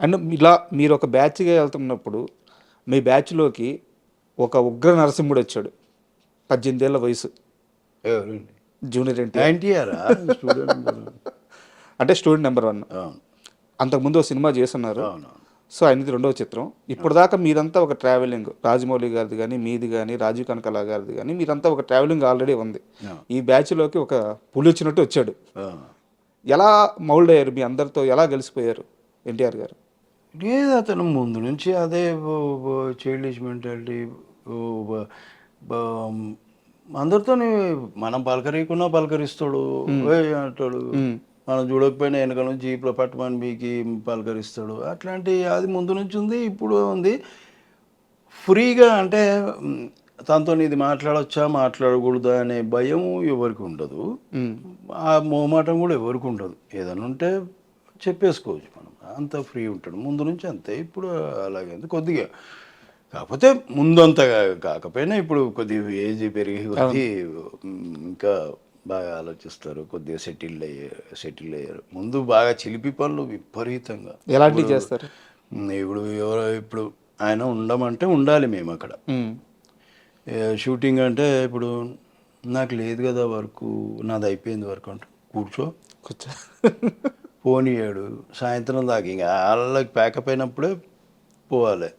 And ఇలా మీరు ఒక బ్యాచ్గా వెళ్తున్నప్పుడు మీ బ్యాచ్లోకి ఒక ఉగ్ర నరసింహుడు వచ్చాడు. పద్దెనిమిది ఏళ్ళ వయసు జూనియర్ ఎన్టీఆర్. అంటే స్టూడెంట్ నెంబర్ వన్. అంతకుముందు ఒక సినిమా చేస్తున్నారు. సో ఆయనది రెండవ చిత్రం. ఇప్పటిదాకా మీరంతా ఒక ట్రావెలింగ్. రాజమౌళి గారిది కానీ మీది కానీ రాజీవ్ కనకలా గారిది కానీ మీరంతా ఒక ట్రావెలింగ్ ఆల్రెడీ ఉంది. ఈ బ్యాచ్లోకి ఒక పులి వచ్చినట్టు వచ్చాడు. ఎలా మౌల్డ్ అయ్యారు మీ అందరితో? ఎలా కలిసిపోయారు ఎన్టీఆర్ గారు? లేదు అతను ముందు నుంచి అదే చైల్డిష్ మెంటాలిటీ అందరితో మనం పలకరీకున్నా పలకరిస్తాడు. అంటాడు. మనం చూడకపోయినా వెనక నుంచి జీప్లో పట్టమని బీకి పలకరిస్తాడు. అట్లాంటి అది ముందు నుంచి ఉంది ఇప్పుడు ఉంది. ఫ్రీగా అంటే తనతో ఇది మాట్లాడొచ్చా మాట్లాడకూడదా అనే భయం ఎవరికి ఉండదు. ఆ మొహమాటం కూడా ఎవరికి ఉండదు. ఏదైనా ఉంటే చెప్పేసుకోవచ్చు మనం. అంత ఫ్రీ ఉంటాడు. ముందు నుంచి అంతే. ఇప్పుడు అలాగే కొద్దిగా కాకపోతే ముందంత కా- కాకపోయినా ఇప్పుడు కొద్దిగా ఏజ్ పెరిగి కొద్దీ ఇంకా బాగా ఆలోచిస్తారు. కొద్దిగా సెటిల్ అయ్యారు సెటిల్ అయ్యారు. ముందు బాగా చిలిపి పనులు విపరీతంగా. ఎలాంటివి చేస్తారు? ఇప్పుడు ఎవరో ఇప్పుడు ఆయన ఉండమంటే ఉండాలి మేము అక్కడ. షూటింగ్ అంటే ఇప్పుడు నాకు లేదు కదా వర్క్. నాది అయిపోయింది వర్క్ అంటే. కూర్చో. కూర్చో. పోనీయాడు. సాయంత్రం దాకా ఇంకా వాళ్ళకి ప్యాకప్ అయినప్పుడే పోవాలి.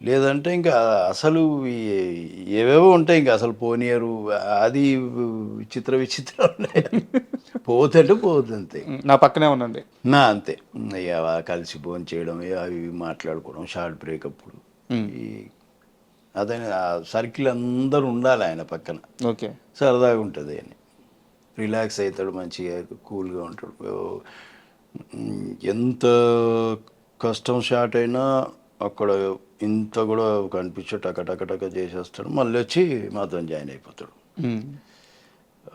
లేదంటే ఇంకా అసలు ఏవేవో ఉంటాయి ఇంకా అసలు పోనీయరు అది విచిత్ర విచిత్ర ఉన్నాయి పోతుంటే పోతుంది మ్మ్. నా పక్కనే ఉండండి. నా అంతే. ఇక కలిసి భోజనం చేయడం అవి మాట్లాడుకోవడం షార్ట్ బ్రేక్ అప్పుడు అదే సర్కిల్ అందరూ ఉండాలి ఆయన పక్కన. ఓకే. సరదాగా ఉంటుంది అని. రిలాక్స్ అవుతాడు మంచిగా కూల్గా ఉంటాడు. ఎంత కష్టం స్టార్ట్ అయినా అక్కడ ఇంత కూడా కనిపించే టక టక టక చేసేస్తాడు. మళ్ళీ వచ్చి మాతో జాయిన్ అయిపోతాడు.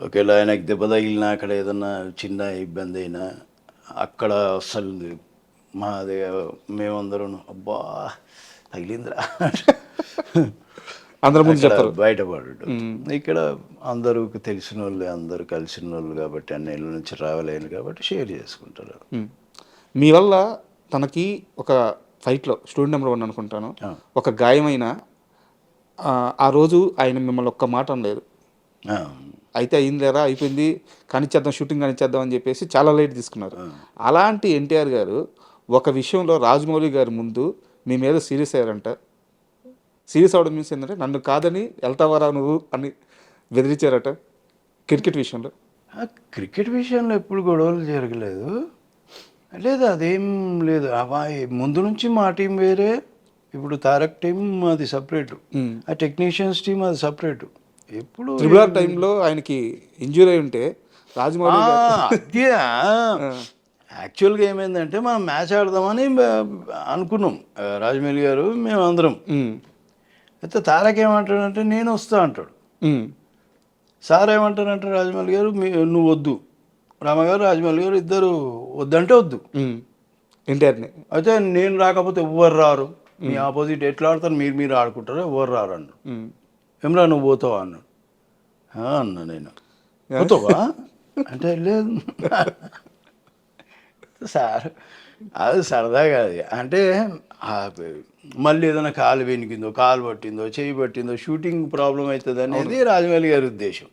ఒకవేళ ఆయనకి దెబ్బ తగిలినా అక్కడ ఏదన్నా చిన్న ఇబ్బంది అయినా అక్కడ అస్సలు మాది మేమందరం అబ్బా తగిలిందిరా. అందరి ముందు అక్కడ చెప్పరు. బయటపడు ఇక్కడ అందరూ తెలిసిన వాళ్ళు అందరూ కలిసిన వాళ్ళు కాబట్టి అన్ని ఇళ్ళ నుంచి రావాలని కాబట్టి షేర్ చేసుకుంటారు. మీ వల్ల తనకి ఒక ఫైట్లో స్టూడెంట్ నెంబర్ వన్ అనుకుంటాను. ఒక గాయమైన ఆ, ఆ రోజు ఆయన మిమ్మల్ని ఒక్క మాట అనలేదు. అయితే అయింది లేరా అయిపోయింది. కానిచ్చేద్దాం షూటింగ్ కానిచ్చేద్దాం అని చెప్పేసి చాలా లైట్ తీసుకున్నారు. అలాంటి ఎన్టీఆర్ గారు ఒక విషయంలో రాజమౌళి గారి ముందు మీ మీద సీరియస్ అయ్యారంట. సీరియస్ అవడం మీన్స్ ఏంటంటే నన్ను కాదని వెళ్తావారా నువ్వు అని బెదిరించారట క్రికెట్ విషయంలో. ఆ క్రికెట్ విషయంలో ఎప్పుడు గొడవలు జరగలేదు. లేదు అదేం లేదు. అవా ముందు నుంచి మా టీం వేరే ఇప్పుడు తారక్ టీం అది సపరేట్. ఆ టెక్నీషియన్స్ టీం అది సపరేట్. ఎప్పుడు త్రిబుల్ టైంలో ఆయనకి ఇంజూరీ అయి ఉంటే రాజమౌళి యాక్చువల్గా ఏమైందంటే మనం మ్యాచ్ ఆడదామని అనుకున్నాం. రాజమౌళి గారు మేము అందరం మ్మ్. అయితే తారక్ ఏమంటాడంటే నేను వస్తా అంటాడు. సార్ ఏమంటారంటే రాజమౌళి గారు నువ్వు వద్దు. రామగారు రాజమౌళి గారు ఇద్దరు వద్దంటే వద్దు. ఎన్టీఆర్ని అయితే నేను రాకపోతే ఎవ్వరు రారు? మీ ఆపోజిట్ ఎట్లా ఆడతారు? మీరు మీరు ఆడుకుంటారు? ఎవ్వరు రారు అన్నాడు. ఏమరా నువ్వు పోతావా? అన్నాడు. అన్నా నేను. పోతావా? అంటే లేదు. సార్ అది సరదాగా అది. అంటే మళ్ళీ ఏదైనా కాలు వెనికిందో కాలు పట్టిందో చేయి పట్టిందో షూటింగ్ ప్రాబ్లం అవుతుంది అనేది రాజమౌళి గారి ఉద్దేశం.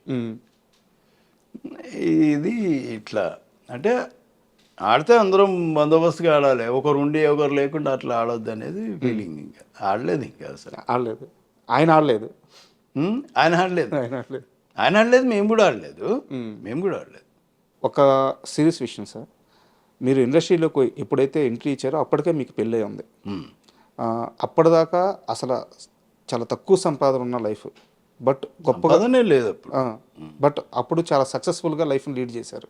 ఇది ఇట్లా. అంటే ఆడితే అందరం బందోబస్తుగా ఆడాలి. ఒకరు ఉండి ఒకరు లేకుండా అట్లా ఆడొద్దు అనేది ఫీలింగ్ ఇంకా. ఆడలేదు ఇంకా అసలు. ఆడలేదు. ఆయన ఆడలేదు. ఆయన ఆడలేదు. ఆయన ఆడలేదు. ఆయన ఆడలేదు మేము కూడా ఆడలేదు. మేము కూడా ఆడలేదు. ఒక సీరియస్ విషయం సార్ మీరు ఇండస్ట్రీలోకి ఎప్పుడైతే ఎంట్రీ ఇచ్చారో అప్పటికే మీకు పెళ్ళి ఉంది. అప్పటిదాకా అసలు చాలా తక్కువ సంపాదన ఉన్న లైఫ్. బట్ గొప్పగా పదనే లేదు బట్ అప్పుడు చాలా సక్సెస్ఫుల్గా లైఫ్ని లీడ్ చేశారు.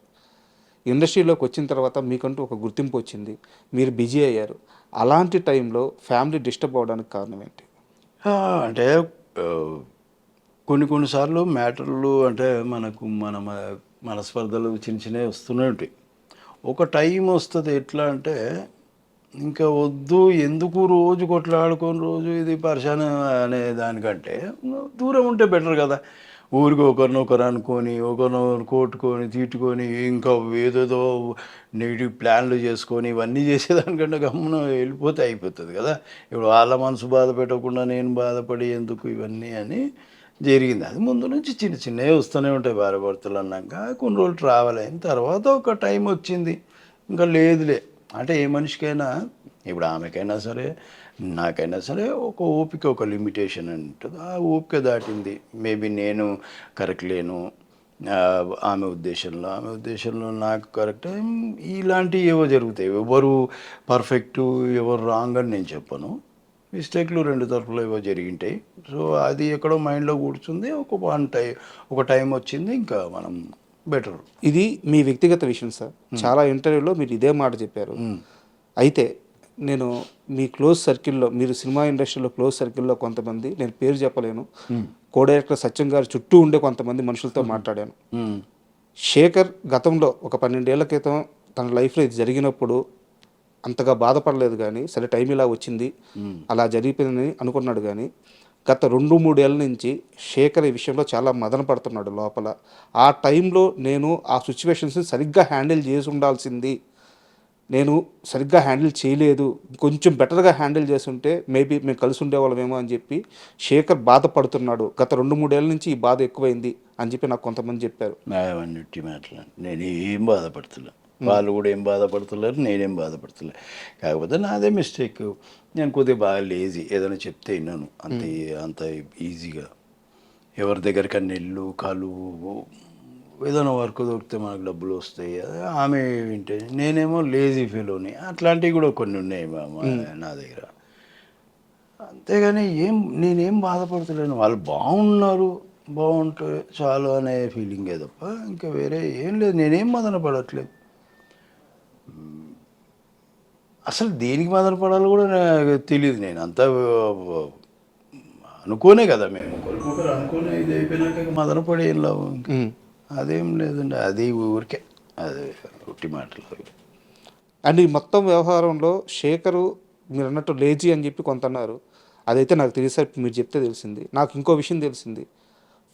ఇండస్ట్రీలోకి వచ్చిన తర్వాత మీకంటూ ఒక గుర్తింపు వచ్చింది. మీరు బిజీ అయ్యారు. అలాంటి టైంలో ఫ్యామిలీ డిస్టర్బ్ అవ్వడానికి కారణం ఏంటి? అంటే కొన్ని కొన్నిసార్లు మ్యాటర్లు అంటే మనకు మన మనస్పర్ధలు చిన్న చిన్నవి వస్తూనే ఉంటాయి. ఒక టైం వస్తుంది ఎట్లా అంటే ఇంకా వద్దు ఎందుకు రోజు కొట్లాడుకొని రోజు ఇది పరిశాన అనే దానికంటే దూరం ఉంటే బెటర్ కదా. ఊరికి ఒకరినొకరు అనుకొని ఒకరిని కొట్టుకొని తిట్టుకొని ఇంకా ఏదేదో నెగిటివ్ ప్లాన్లు చేసుకొని ఇవన్నీ చేసేదానికంటే గమ్మున వెళ్ళిపోతే అయిపోతుంది కదా. ఇప్పుడు వాళ్ళ మనసు బాధ పెట్టకుండా నేను బాధపడి ఎందుకు ఇవన్నీ అని జరిగింది. అది ముందు నుంచి చిన్న చిన్నవి వస్తూనే ఉంటాయి భార్య భర్తలు అన్నాక కొన్ని రోజులు ట్రావెల్ అయిన తర్వాత ఒక టైం వచ్చింది. ఇంకా లేదులే. అంటే ఏ మనిషికైనా ఇప్పుడు ఆమెకైనా సరే నాకైనా సరే ఒక ఓపిక ఒక లిమిటేషన్ అని ఉంటుంది ఆ ఓపిక దాటింది. మేబీ నేను కరెక్ట్ లేను. ఆమె ఉద్దేశంలో ఆమె ఉద్దేశంలో నాకు కరెక్ట్ ఇలాంటివి ఏవో జరుగుతాయి. ఎవరు పర్ఫెక్ట్ ఎవరు రాంగ్ అని నేను చెప్పను. మిస్టేక్లు రెండు తరఫులు ఏవో జరిగింటాయి. సో అది ఎక్కడో మైండ్లో కూర్చుంది. ఒక వన్ టైం ఒక టైం వచ్చింది. ఇంకా మనం బెటర్. ఇది మీ వ్యక్తిగత విషయం సార్. చాలా ఇంటర్వ్యూలో మీరు ఇదే మాట చెప్పారు. అయితే నేను మీ క్లోజ్ సర్కిల్లో మీరు సినిమా ఇండస్ట్రీలో క్లోజ్ సర్కిల్లో కొంతమంది నేను పేరు చెప్పలేను. కో డైరెక్టర్ సత్యం గారు చుట్టూ ఉండే కొంతమంది మనుషులతో మాట్లాడాను. శేఖర్ గతంలో ఒక పన్నెండేళ్ళ క్రితం తన లైఫ్లో ఇది జరిగినప్పుడు అంతగా బాధపడలేదు కానీ సరే టైం ఇలా వచ్చింది అలా జరిగిపోయిందని అనుకున్నాడు కానీ గత రెండు మూడేళ్ళ నుంచి శేఖర్ ఈ విషయంలో చాలా మదన పడుతున్నాడు లోపల. ఆ టైంలో నేను ఆ సిచ్యువేషన్స్ని సరిగ్గా హ్యాండిల్ చేసి ఉండాల్సింది. నేను సరిగ్గా హ్యాండిల్ చేయలేదు. కొంచెం బెటర్గా హ్యాండిల్ చేస్తుంటే మేబీ మేము కలిసి ఉండేవాళ్ళమేమో అని చెప్పి శేఖర్ బాధపడుతున్నాడు. గత రెండు మూడేళ్ళ నుంచి ఈ బాధ ఎక్కువైంది అని చెప్పి నాకు కొంతమంది చెప్పారు. నేను ఏం బాధపడుతున్నాను వాళ్ళు కూడా ఏం బాధపడుతున్నారు నేనేం బాధపడుతులే. కాకపోతే నాదే మిస్టేక్. నేను కొద్దిగా బాగా లేజీ ఏదైనా చెప్తే విన్నాను. అంత అంత ఈజీగా. ఎవరి దగ్గరికన్నా వెళ్ళు కాలు ఏదైనా వర్క్ దొరికితే మనకు డబ్బులు వస్తాయి. ఆమె వింటే నేనేమో లేజీ ఫీలోని. అట్లాంటివి కూడా కొన్ని ఉన్నాయి నా దగ్గర. అంతేగాని ఏం నేనేం బాధపడతలేను. వాళ్ళు బాగున్నారు బాగుంటే చాలు అనే ఫీలింగే తప్ప ఇంకా వేరే ఏం లేదు. నేనేం మదన పడట్లేదు మ్మ్. అసలు దేనికి మదన పడాలో కూడా నాకు తెలియదు నేను. అంతా అనుకోనే కదా మేము. ఒకరికొకరు అనుకునే ఇది అయిపోయినాక ఇక మదన పడి ఏం లాభం ఇంకా. అదేం లేదండి అది ఊరికే. అది ఉట్టి మాటలు. అండ్ ఈ మొత్తం వ్యవహారంలో శేఖరు మీరు అన్నట్టు లేజీ అని చెప్పి కొంత అన్నారు. అదైతే నాకు తెలిసే మీరు చెప్తే తెలిసింది. నాకు ఇంకో విషయం తెలిసింది.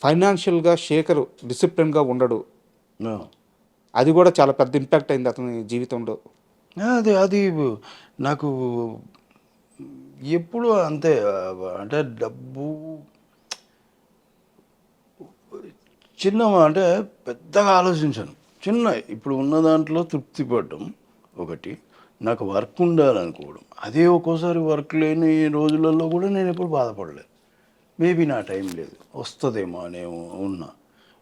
ఫైనాన్షియల్గా శేఖరు డిసిప్లిన్గా ఉండడు. అది కూడా చాలా పెద్ద ఇంపాక్ట్ అయింది అతని జీవితంలో. అది అది నాకు ఎప్పుడు అంతే అంటే డబ్బు చిన్న అంటే పెద్దగా ఆలోచించాను. చిన్న ఇప్పుడు ఉన్న దాంట్లో తృప్తి పడడం ఒకటి నాకు వర్క్ ఉండాలనుకోవడం. అదే ఒక్కోసారి వర్క్ లేని రోజులలో కూడా నేను ఎప్పుడు బాధపడలేదు. మేబీ నా టైం లేదు వస్తుందేమో అనే ఉన్నా.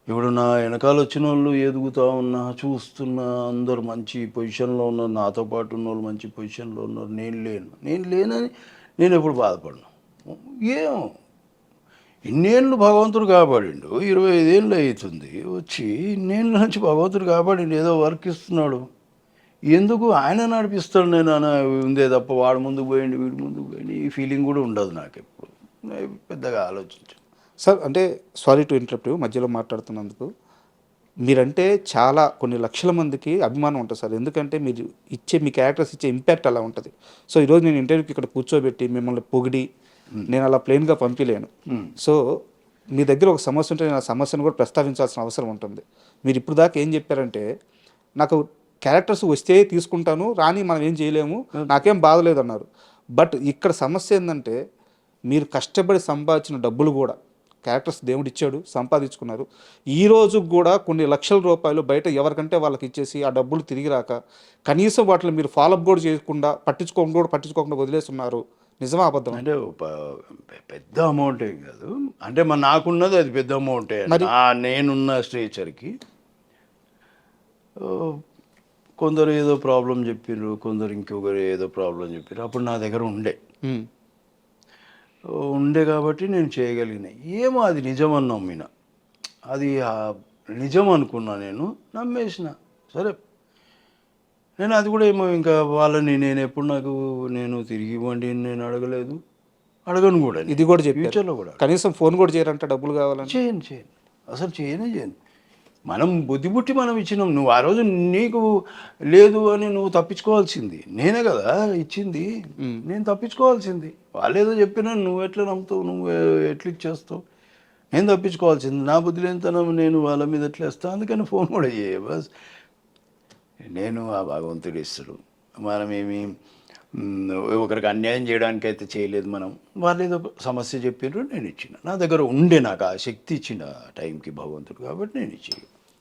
ఇప్పుడు నా వెనకాల వచ్చిన వాళ్ళు ఎదుగుతూ ఉన్నా చూస్తున్నా అందరు మంచి పొజిషన్లో ఉన్నారు నాతో పాటు ఉన్న వాళ్ళు మంచి పొజిషన్లో ఉన్నారు నేను లేను. నేను లేనని నేను ఎప్పుడు బాధపడను. ఏం? ఇన్నేళ్ళు భగవంతుడు కాపాడిండు ఇరవై ఐదేళ్ళు అవుతుంది వచ్చి ఇన్నేళ్ళ నుంచి భగవంతుడు కాపాడిండు ఏదో వర్క్ ఇస్తున్నాడు. ఎందుకు? ఆయన నడిపిస్తాడు నేను అని ఉందే తప్ప వాడు ముందుకు పోయిండు వీడి ముందుకు పోయిండు ఈ ఫీలింగ్ కూడా ఉండదు నాకు ఎప్పుడు పెద్దగా ఆలోచించు సార్ అంటే సారీ టు ఇంటరప్ట్ మధ్యలో మాట్లాడుతున్నందుకు. మీరంటే చాలా కొన్ని లక్షల మందికి అభిమానం ఉంటుంది సార్. ఎందుకంటే మీరు ఇచ్చే మీ క్యారెక్టర్స్ ఇచ్చే ఇంపాక్ట్ అలా ఉంటుంది. సో ఈరోజు నేను ఇంటర్వ్యూకి ఇక్కడ కూర్చోబెట్టి మిమ్మల్ని పొగిడి నేను అలా ప్లెయిన్గా పంపించలేను సో మీ దగ్గర ఒక సమస్య ఉంటే నేను ఆ సమస్యను కూడా ప్రస్తావించాల్సిన అవసరం ఉంటుంది. మీరు ఇప్పుడు దాకా ఏం చెప్పారంటే నాకు క్యారెక్టర్స్ వస్తే తీసుకుంటాను రాని మనం ఏం చేయలేము నాకేం బాధలేదు అన్నారు బట్ ఇక్కడ సమస్య ఏంటంటే మీరు కష్టపడి సంపాదించిన డబ్బులు కూడా క్యారెక్టర్స్ దేవుడు ఇచ్చాడు సంపాదించుకున్నారు. ఈ రోజు కూడా కొన్ని లక్షల రూపాయలు బయట ఎవరికంటే వాళ్ళకి ఇచ్చేసి ఆ డబ్బులు తిరిగి రాక కనీసం వాటిని మీరు ఫాలోఅప్ కూడా చేయకుండా పట్టించుకోకుండా కూడా పట్టించుకోకుండా వదిలేస్తున్నారు. నిజమా అబద్ధం అంటే పెద్ద అమౌంట్ ఏం కాదు. అంటే మన నాకున్నది అది పెద్ద అమౌంటే నేనున్న స్ట్రేచర్కి కొందరు ఏదో ప్రాబ్లం చెప్పారు కొందరు ఇంకొకరు ఏదో ప్రాబ్లం చెప్పారు అప్పుడు నా దగ్గర ఉండే. ఉండే కాబట్టి నేను చేయగలిగిన. ఏమో అది నిజమని నమ్మిన. అది నిజం అనుకున్నా నేను నమ్మేసిన. సరే. నేను అది కూడా ఏమో ఇంకా వాళ్ళని నేను ఎప్పుడు నాకు నేను తిరిగి ఇవ్వండి నేను అడగలేదు. అడగను కూడా. ఇది కూడా ఫ్యూచర్లో కూడా కనీసం ఫోన్ కూడా చేయరంట డబ్బులు కావాలని. చేయను చేయను. అసలు చేయనే చేయను. మనం బుద్ధి పుట్టి మనం ఇచ్చినాం. నువ్వు ఆ రోజు నీకు లేదు అని నువ్వు తప్పించుకోవాల్సింది. నేనే కదా ఇచ్చింది. నేను తప్పించుకోవాల్సింది. వాళ్ళు ఏదో చెప్పినా నువ్వు ఎట్లా నమ్ముతావు? నువ్వు ఎట్లా ఇచ్చేస్తావు? నేను తప్పించుకోవాల్సింది. నా బుద్ధి లేనితనం నేను వాళ్ళ మీద ఎట్లా వేస్తాను అందుకని ఫోన్ కూడా చేయ బస్. నేను ఆ భగవంతుడు ఇస్తాడు. మనమేమి ఒకరికి అన్యాయం చేయడానికి అయితే చేయలేదు మనం. వాళ్ళు ఏదో ఒక సమస్య చెప్పినారు నేను ఇచ్చిన. నా దగ్గర ఉండే నాకు ఆ శక్తి ఇచ్చిన టైంకి భగవంతుడు కాబట్టి నేను ఇచ్చేయను